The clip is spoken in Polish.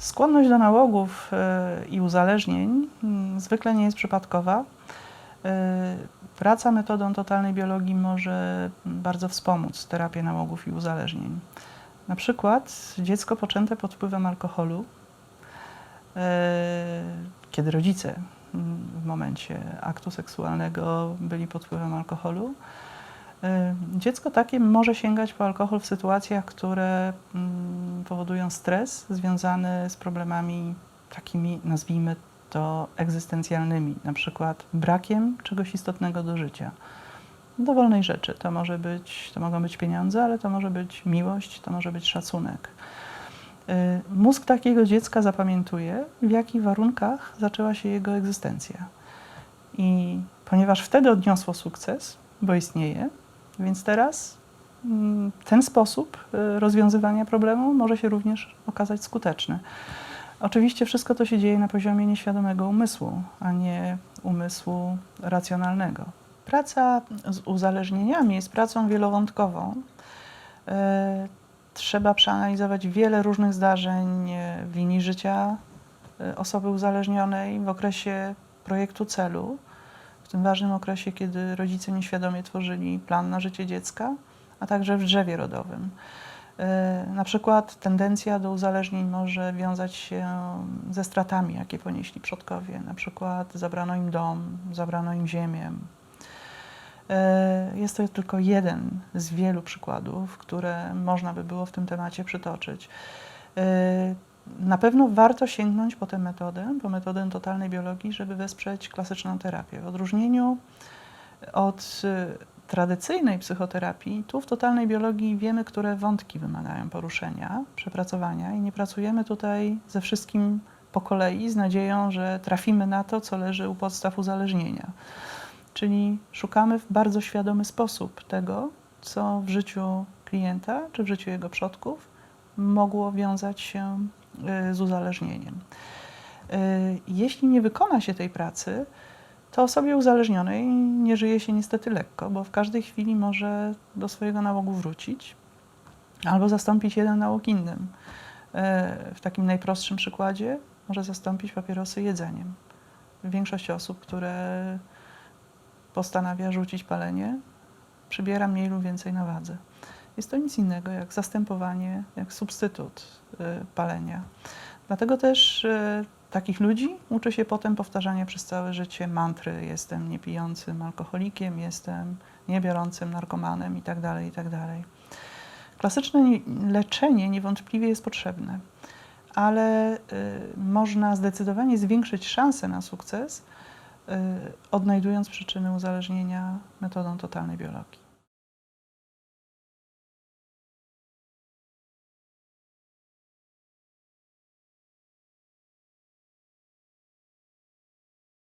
Skłonność do nałogów y, i uzależnień mm, zwykle nie jest przypadkowa. Y, Praca metodą totalnej biologii może bardzo wspomóc terapię nałogów i uzależnień. Na przykład dziecko poczęte pod wpływem alkoholu, y, kiedy rodzice mm, w momencie aktu seksualnego byli pod wpływem alkoholu, Dziecko takie może sięgać po alkohol w sytuacjach, które mm, powodują stres związany z problemami takimi, nazwijmy to, egzystencjalnymi, na przykład brakiem czegoś istotnego do życia. Dowolnej rzeczy. To, może być, to mogą być pieniądze, ale to może być miłość, to może być szacunek. Y, Mózg takiego dziecka zapamiętuje, w jakich warunkach zaczęła się jego egzystencja. I ponieważ wtedy odniosło sukces, bo istnieje, więc teraz ten sposób y, rozwiązywania problemu może się również okazać skuteczny. Oczywiście wszystko to się dzieje na poziomie nieświadomego umysłu, a nie umysłu racjonalnego. Praca z uzależnieniami jest pracą wielowątkową. Y, Trzeba przeanalizować wiele różnych zdarzeń w linii życia y, osoby uzależnionej w okresie projektu celu w tym ważnym okresie, kiedy rodzice nieświadomie tworzyli plan na życie dziecka, a także w drzewie rodowym. Yy, Na przykład tendencja do uzależnień może wiązać się ze stratami, jakie ponieśli przodkowie. Na przykład zabrano im dom, zabrano im ziemię. Yy, Jest to tylko jeden z wielu przykładów, które można by było w tym temacie przytoczyć. Yy, na pewno warto sięgnąć po tę metodę, po metodę totalnej biologii, żeby wesprzeć klasyczną terapię. W odróżnieniu od tradycyjnej psychoterapii, tu w totalnej biologii wiemy, które wątki wymagają poruszenia, przepracowania i nie pracujemy tutaj ze wszystkim po kolei z nadzieją, że trafimy na to, co leży u podstaw uzależnienia. Czyli szukamy w bardzo świadomy sposób tego, co w życiu klienta czy w życiu jego przodków mogło wiązać się y, z uzależnieniem. Y, Jeśli nie wykona się tej pracy, to osobie uzależnionej nie żyje się niestety lekko, bo w każdej chwili może do swojego nałogu wrócić albo zastąpić jeden nałóg innym. E, W takim najprostszym przykładzie może zastąpić papierosy jedzeniem. Większość osób, które postanawia rzucić palenie, przybiera mniej lub więcej na wadze. Jest to nic innego jak zastępowanie, jak substytut e, palenia. Dlatego też e, takich ludzi uczy się potem powtarzania przez całe życie mantry jestem niepijącym alkoholikiem, jestem niebiorącym narkomanem itd. itd. Klasyczne nie- leczenie niewątpliwie jest potrzebne, ale y, można zdecydowanie zwiększyć szanse na sukces, y, odnajdując przyczyny uzależnienia metodą totalnej biologii.